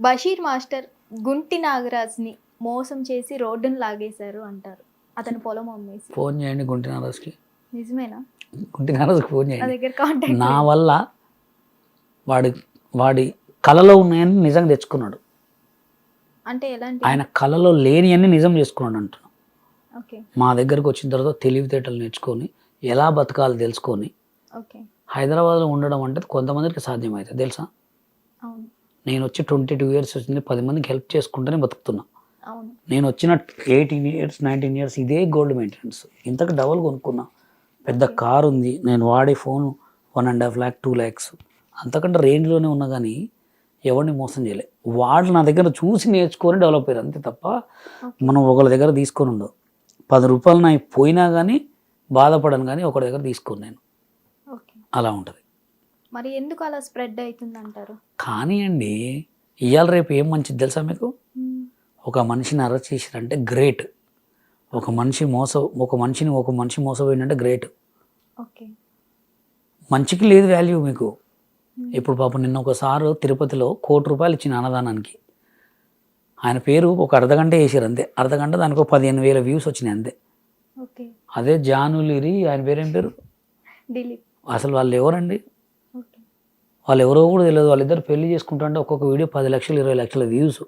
Basheer master Gunti నాగరాజ్ని మోసం చేసి రోడ్డును లాగేశారు అంటారు. అతని పొలం అమ్మేసి. ఫోన్ చేయండి గుంటి నారాజుకి నిజమేనా? గుంటి నారాజుకి ఫోన్ చేయండి. దగ్గర కాంటాక్ట్ నా వల్ల వాడి వాడి కళలో ఉన్నాయని నిజం తెచ్చుకున్నాడు. అంటే ఎలాంటి? ఆయన కళలో లేని అన్ని నిజం చేసుకున్నాడు అంటున్నాను ఓకే. మా దగ్గరకు వచ్చిన తర్వాత తెలివితేటలు నేర్చుకొని ఎలా బతకాలో తెలుసుకొని ఓకే. హైదరాబాద్లో ఉండడం అంటే కొంతమందికి సాధ్యమవుతుంది తెలుసా? నేను వచ్చి ట్వంటీ టూ ఇయర్స్ వచ్చింది పది మందికి హెల్ప్ చేసుకుంటూనే బతుకుతున్నా. నేను వచ్చిన ఎయిటీన్ ఇయర్స్ నైన్టీన్ ఇయర్స్ ఇదే గోల్డ్ మెయింటెనెన్స్. ఇంతకు డబల్ కొనుక్కున్నా. పెద్ద కార్ ఉంది నేను వాడే phone one and half lakh two lakhs. అంతకంటే రేంజ్లోనే ఉన్నా కానీ ఎవరిని మోసం చేయలే. వాళ్ళు నా దగ్గర చూసి నేర్చుకొని డెవలప్ అయ్యారు అంతే తప్ప మనం ఒకళ్ళ దగ్గర తీసుకొని ఉండవు. పది రూపాయలు నా పోయినా కానీ బాధపడను కానీ ఒకరి దగ్గర తీసుకోను నేను. అలా ఉంటుంది. మరి ఎందుకు అలా స్ప్రెడ్ అవుతుంది అంటారు కానీ అండి ఇవాళ రేపు ఏం మంచిది తెలుసా మీకు. ఒక మనిషిని అరెస్ట్ చేసిరంటే గ్రేట్. ఒక మనిషి మోస ఒక మనిషిని ఒక మనిషి మోసపోయిందంటే గ్రేట్. ఓకే. మంచికి లేదు వాల్యూ మీకు. ఇప్పుడు పాపం నిన్న ఒకసారి తిరుపతిలో కోటి రూపాయలు ఇచ్చిన అన్నదానానికి. ఆయన పేరు ఒక అర్ధగంట వేసారు అంతే. అర్ధగంట దానికి ఒక పదిహేను వేల వ్యూస్ వచ్చినాయి అంతే. ఓకే. అదే జానులిరి ఆయన పేరు పేరు? అసలు వాళ్ళు ఎవరండి? వాళ్ళు ఎవరో కూడా తెలియదు. వాళ్ళిద్దరు పెళ్ళి చేసుకుంటుంటే ఒక్కొక్క వీడియో పది లక్షలు ఇరవై లక్షల వ్యూస్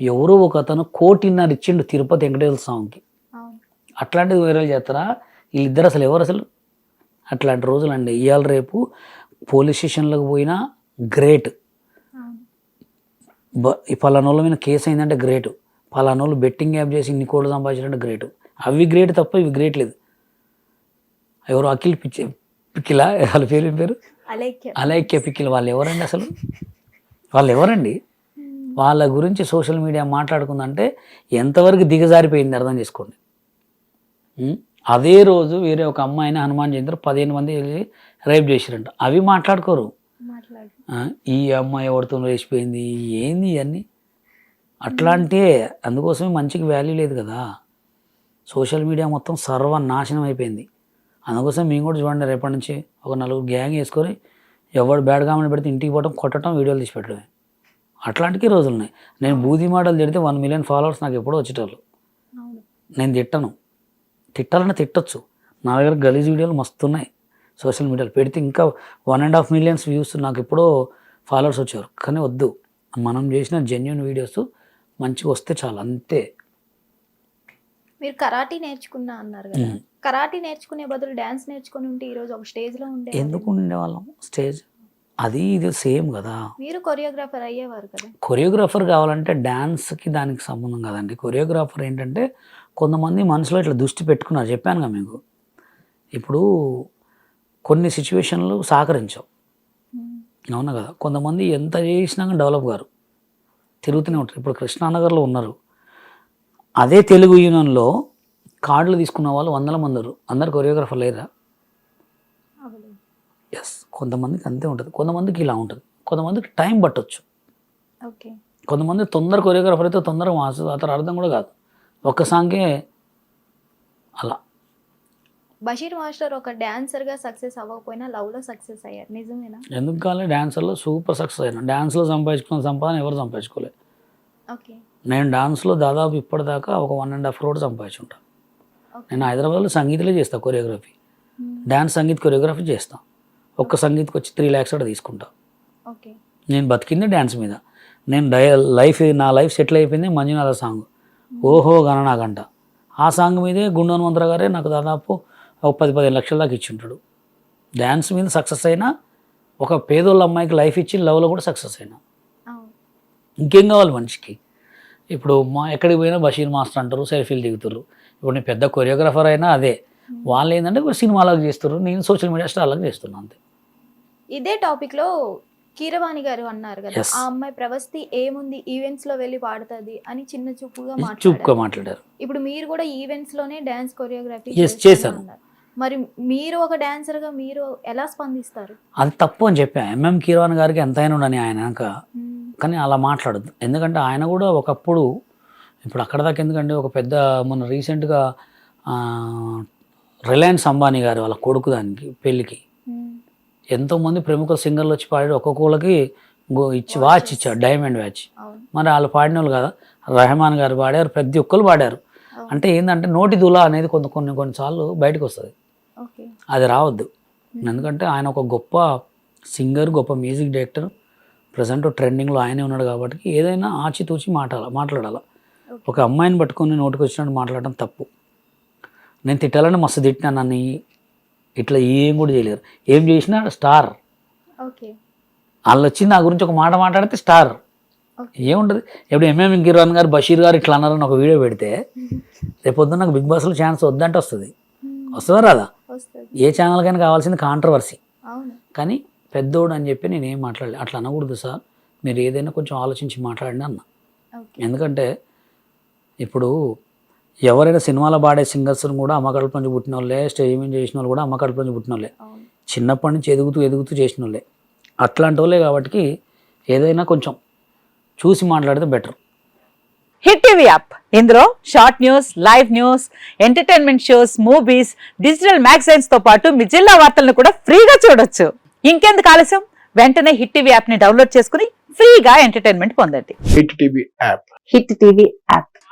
ఎవరో ఒక అతను కోటిన్నర ఇచ్చిండు తిరుపతి వెంకటేశ్వర స్వామికి. అట్లాంటిది వేరే చేస్తారా? వీళ్ళిద్దరు అసలు ఎవరు అసలు? అట్లాంటి రోజులు అండి. ఇవాళ రేపు పోలీస్ స్టేషన్లకు పోయినా గ్రేట్. పలానోళ్ళ మీద కేసు అయిందంటే గ్రేట్. పలానోళ్ళు బెట్టింగ్ యాప్ చేసి ఇన్ని కోట్లు సంపాదించారంటే గ్రేట్. అవి గ్రేట్ తప్ప ఇవి గ్రేట్ లేదు. ఎవరు అఖిల్ పిచ్చి పిక్కిలా వాళ్ళ పేరు ఏం పేరు? అలైక్య. పిక్కిల్ వాళ్ళు ఎవరండి అసలు? వాళ్ళు ఎవరండి? వాళ్ళ గురించి సోషల్ మీడియా మాట్లాడుకుందంటే ఎంతవరకు దిగజారిపోయింది అర్థం చేసుకోండి? అదే రోజు వేరే ఒక అమ్మాయిని హనుమాన్ జయంతి పదిహేను మంది వెళ్ళి రేప్ చేసిరంట అవి మాట్లాడుకోరు. ఈ అమ్మాయి ఎవరితో వేసిపోయింది ఏంది ఇవన్నీ? అట్లాంటి అందుకోసమే మంచికి వాల్యూ లేదు కదా. సోషల్ మీడియా మొత్తం సర్వనాశనం అయిపోయింది. అందుకోసం మేము కూడా చూడండి రేపటి నుంచి ఒక నలుగురు గ్యాంగ్ వేసుకొని ఎవడు బ్యాడ్ కామెంట్ పెడితే ఇంటికి పోవడం కొట్టడం వీడియోలు తీసి పెట్టడమే. అట్లాంటికి రోజులు ఉన్నాయి. నేను బూది మాటలు తిడితే వన్ మిలియన్ ఫాలోవర్స్ నాకు ఎప్పుడో వచ్చేటోళ్ళు. నేను తిట్టను. తిట్టాలని తిట్టొచ్చు. నా దగ్గర గలీజ్ వీడియోలు మస్తు ఉన్నాయి సోషల్ మీడియాలో. పెడితే ఇంకా one and half millions views నాకు ఎప్పుడో ఫాలోవర్స్ వచ్చారు కానీ వద్దు. మనం చేసిన జెన్యున్ వీడియోస్ మంచిగా వస్తే చాలు. అంతే. మీరు కరాటీ నేర్చుకున్నా అన్నారు కదా. కరాటీ నేర్చుకునే బదులు డాన్స్ నేర్చుకుని ఉంటే ఈ రోజు ఒక స్టేజ్లో ఉండే ఎందుకు ఉండేవాళ్ళం? స్టేజ్ అది ఇది సేమ్ కదా. మీరు కొరియోగ్రాఫర్ అయ్యేవారు కదా. కొరియోగ్రాఫర్ కావాలంటే డ్యాన్స్కి దానికి సంబంధం కదండి. కొరియోగ్రాఫర్ ఏంటంటే కొంతమంది మనసులో ఇట్లా దృష్టి పెట్టుకున్నారు. చెప్పానుగా మీకు. ఇప్పుడు కొన్ని సిచ్యువేషన్లు సహకరించావు. మ్మ్. అవునా కదా? కొంతమంది ఎంత చేసినా డెవలప్ గారు తిరుగుతూనే ఉంటారు. ఇప్పుడు కృష్ణానగర్లో ఉన్నారు. అదే తెలుగు యూనియన్లో కార్డులు తీసుకున్న వాళ్ళు వందల మంది ఉన్నారు. అందరు కొరియోగ్రాఫర్ లేరా. ఎస్ కొంతమందికి అంతే ఉంటుంది. కొంతమందికి ఇలా ఉంటుంది. కొంతమందికి టైం పట్టొచ్చు. ఓకే. కొంతమంది తొందర కొరియోగ్రాఫర్ అయితే తొందరగా మాస్తుంది అతను అర్థం కూడా కాదు. ఒక్క సాంగే అలా. బషీర్ మాస్టర్ ఒక డాన్సర్గా సక్సెస్ అవ్వకపోయినా లవ్లో సక్సెస్ అయ్యారు. నిజమేనా? ఎందుకు కాలే? డాన్సర్లో సూపర్ సక్సెస్ అయినా. డాన్స్లో సంపాదించుకున్న సంపాదన ఎవరు సంపాదించుకోలేదు ఓకే. నేను డాన్స్లో దాదాపు ఇప్పటిదాకా ఒక వన్ అండ్ హాఫ్ క్రోడ్ సంపాదించుంటాను నేను హైదరాబాద్లో సంగీతలే చేస్తాను కొరియోగ్రఫీ. డ్యాన్స్ సంగీత్ కొరియోగ్రఫీ చేస్తాను ఒక్క సంగీత్కి వచ్చి త్రీ ల్యాక్స్ కూడా తీసుకుంటా. ఓకే. నేను బతికింది డ్యాన్స్ మీద. నేను డై లైఫ్ నా లైఫ్ సెటిల్ అయిపోయింది మంజునాథ సాంగ్. ఓహో గణనాగంట ఆ సాంగ్ మీదే గుండు హనుమంతరావు గారే నాకు దాదాపు ఒక పది పదిహేను లక్షల దాకా ఇచ్చింటాడు. డ్యాన్స్ మీద సక్సెస్ అయినా ఒక పేదోళ్ళ అమ్మాయికి లైఫ్ ఇచ్చి లవ్లో కూడా సక్సెస్ అయినా. ఇంకేం కావాలి మనిషికి? ఇప్పుడు మా ఎక్కడికి పోయినా బషీర్ మాస్టర్ అంటారు సెల్ఫీలు దిగుతారు ఇప్పుడు నేను పెద్ద కొరియోగ్రాఫర్ అయినా అదే. వాళ్ళు ఏంటంటే సినిమాలకు చేస్తారు నేను సోషల్ మీడియా స్టార్లకు చేస్తున్నాను అంతే. ఇదే టాపిక్లో కీరవాణి గారు అన్నారు కదా. ఆ అమ్మాయి ప్రవస్తి ఏముంది ఈవెంట్స్లో వెళ్ళి పాడుతుంది అని చిన్న చూపుగా చూపుగా మాట్లాడారు. ఇప్పుడు మీరు కూడా ఈవెంట్స్లోనే డాన్స్ కొరియోగ్రఫీ చేశాను. మరి మీరు ఒక డాన్సర్గా మీరు ఎలా స్పందిస్తారు? అది తప్పు అని చెప్పా. ఎంఎం కీరవాణి గారికి ఎంతైనా ఉండని ఆయన. కానీ అలా మాట్లాడద్దు. ఎందుకంటే ఆయన కూడా ఒకప్పుడు ఇప్పుడు అక్కడ దాకా ఎందుకంటే ఒక పెద్ద మొన్న రీసెంట్గా రిలయన్స్ అంబానీ గారు వాళ్ళ కొడుకు దానికి పెళ్ళికి. ఎంతోమంది ప్రముఖ సింగర్లు వచ్చి పాడారు. ఒక్కొక్కళ్ళకి గో ఇచ్చి వాచ్ ఇచ్చాడు డైమండ్ వాచ్. మరి వాళ్ళు పాడిన వాళ్ళు కదా. రెహమాన్ గారు పాడారు ప్రతి ఒక్కరు పాడారు. అంటే ఏంటంటే నోటి దులా అనేది కొంత కొన్ని కొన్నిసార్లు బయటకు వస్తుంది అది రావద్దు. ఎందుకంటే ఆయన ఒక గొప్ప సింగర్ గొప్ప మ్యూజిక్ డైరెక్టర్. ప్రజెంట్ ట్రెండింగ్లో ఆయనే ఉన్నాడు కాబట్టి ఏదైనా ఆచితూచి మాట్లాడాలి మాట్లాడాలి. ఒక అమ్మాయిని పట్టుకొని నోటికి వచ్చినట్టు మాట్లాడడం తప్పు. నేను తిట్టాలని మస్తు తిట్టినా నన్ను ఇట్లా ఏం కూడా చేయలేరు. ఏం చేసినా స్టార్. ఓకే. వాళ్ళు వచ్చి నా గురించి ఒక మాట మాట్లాడితే స్టార్. ఓకే. ఏముంటుంది ఇప్పుడు ఎంఎం ఇంకిరాన్ గారు బషీర్ గారు ఇట్లా అన్నారని ఒక వీడియో పెడితే రేపొద్దున నాకు బిగ్ బాస్లో ఛాన్స్ వద్దంటే వస్తుంది. వస్తుందా రాదా? ఏ ఛానల్కైనా కావాల్సింది కాంట్రవర్సీ కానీ పెద్దోడు అని చెప్పి నేను ఏం మాట్లాడలే. అట్లా అనకూడదు సార్. మీరు ఏదైనా కొంచెం ఆలోచించి మాట్లాడండి అన్న. ఎందుకంటే ఇప్పుడు ఎవరైనా సినిమాలో పాడే సింగర్స్ని కూడా అమ్మ కడుపు నుంచి పుట్టిన వాళ్ళే స్టేజ్ మీద చేసిన వాళ్ళు కూడా అమ్మ కడుపు నుంచి పుట్టిన వాళ్ళే. చిన్నప్పటి నుంచి ఎదుగుతూ ఎదుగుతూ చేసిన వాళ్ళే. అట్లాంటి వాళ్ళే కాబట్టి ఏదైనా కొంచెం చూసి మాట్లాడితే బెటర్. Hit TV app. ఇందులో short news live news entertainment shows movies digital మ్యాగజైన్స్తో పాటు మీ జిల్లా వార్తలను కూడా ఫ్రీగా చూడొచ్చు. ఇంకెందుకు ఆలస్యం? వెంటనే హిట్ టీవీ యాప్ని డౌన్లోడ్ చేసుకుని ఫ్రీగా ఎంటర్టైన్మెంట్ పొందండి. Hit TV app. Hit TV app.